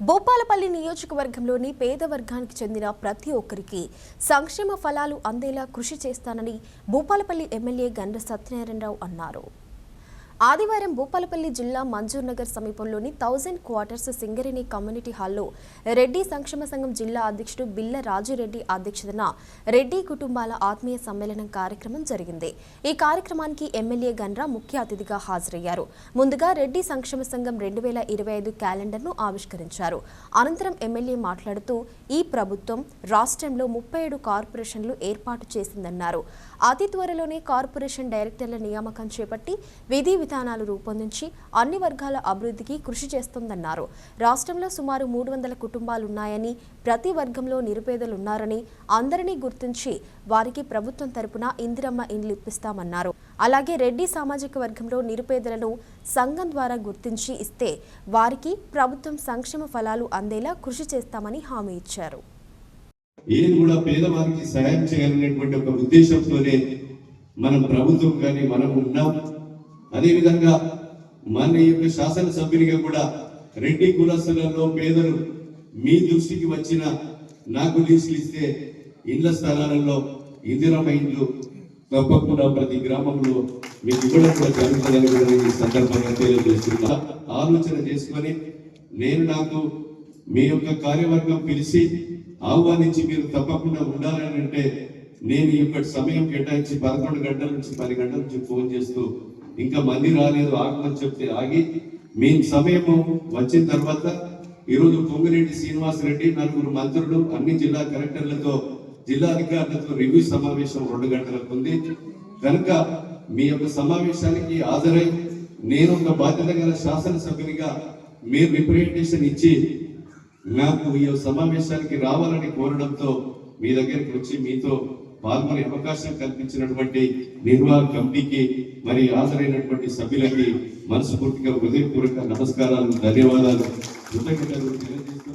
భూపాలపల్లి నియోజకవర్గంలోని పేద వర్గానికి చెందిన ప్రతి ఒక్కరికి సంక్షేమ ఫలాలు అందేలా కృషి చేస్తానని భూపాలపల్లి ఎమ్మెల్యే గండ్ర సత్యనారాయణరావు అన్నారు. ఆదివారం భూపాలపల్లి జిల్లా మంజూర్ నగర్ సమీపంలోని థౌజండ్ క్వార్టర్స్ సింగరేణి కమ్యూనిటీ హాల్లో రెడ్డి సంక్షేమ సంఘం జిల్లా అధ్యక్షుడు బిల్ల రాజురెడ్డి అధ్యక్షతన రెడ్డి కుటుంబాల ఆత్మీయ సమ్మేళనం కార్యక్రమం జరిగింది. ఈ కార్యక్రమానికి ఎమ్మెల్యే గన్రా ముఖ్య అతిథిగా హాజరయ్యారు. ముందుగా రెడ్డి సంక్షేమ సంఘం రెండు వేల ఇరవై ఐదు క్యాలెండర్ను ఆవిష్కరించారు. అనంతరం ఎమ్మెల్యే మాట్లాడుతూ ఈ ప్రభుత్వం రాష్ట్రంలో ముప్పై ఏడు కార్పొరేషన్లు ఏర్పాటు చేసిందన్నారు. అతి త్వరలోనే కార్పొరేషన్ డైరెక్టర్ల నియామకం చేపట్టి విధి విధానాలు రూపొందించి అన్ని వర్గాల అభివృద్ధికి కృషి చేస్తోందన్నారు. రాష్ట్రంలో సుమారు మూడు వందల కుటుంబాలున్నాయని ప్రతి వర్గంలో నిరుపేదలున్నారని అందరినీ గుర్తించి వారికి ప్రభుత్వం తరపున ఇందిరమ్మ ఇండ్లు ఇప్పిస్తామన్నారు. అలాగే రెడ్డి సామాజిక వర్గంలో నిరుపేదలను సంఘం ద్వారా గుర్తించి ఇస్తే వారికి ప్రభుత్వం సంక్షేమ ఫలాలు అందేలా కృషి చేస్తామని హామీ ఇచ్చారు. ఏది కూడా పేదవారికి సహాయం చేయాలనేటువంటి ఒక ఉద్దేశంతోనే మనం ప్రభుత్వం కానీ మనం ఉన్నాం. అదేవిధంగా మన యొక్క శాసనసభ్యునిగా కూడా రెడ్డి కులస్తులలో పేదలు మీ దృష్టికి వచ్చిన నాకు లీజులు ఇస్తే ఇండ్ల స్థలాలలో ఇందిరమ్మ ఇండ్లు తప్పకుండా ప్రతి గ్రామంలో మీకు ఇవ్వడం కూడా జరుగుతుందని కూడా ఈ సందర్భంగా తెలియజేస్తున్నా. ఆలోచన చేసుకొని నేను నాకు మీ యొక్క కార్యవర్గం పిలిచి ఆహ్వానించి మీరు తప్పకుండా ఉండాలని అంటే నేను ఈ యొక్క సమయం కేటాయించి పదకొండు గంటల నుంచి పది గంటల నుంచి ఫోన్ చేస్తూ ఇంకా మంది రాలేదు ఆగమని చెప్తే ఆగి. మీ సమయము వచ్చిన తర్వాత ఈరోజు పొంగిరెడ్డి శ్రీనివాస్ రెడ్డి నలుగురు మంత్రులు అన్ని జిల్లా కలెక్టర్లతో జిల్లా అధికారులతో రివ్యూ సమావేశం రెండు గంటలకు ఉంది. కనుక మీ యొక్క సమావేశానికి హాజరై నేను ఒక బాధ్యత గల శాసనసభ్యునిగా మీరు రిప్రజెంటేషన్ ఇచ్చి నాకు ఈ సమావేశానికి రావాలని కోరడంతో మీ దగ్గరికి వచ్చి మీతో పాల్గొనే అవకాశం కల్పించినటువంటి నిర్వాహక కమిటీకి మరి హాజరైనటువంటి సభ్యులకి మనస్ఫూర్తిగా హృదయపూర్వక నమస్కారాలు ధన్యవాదాలు. కృతజ్ఞతలు తెలియజేస్తూ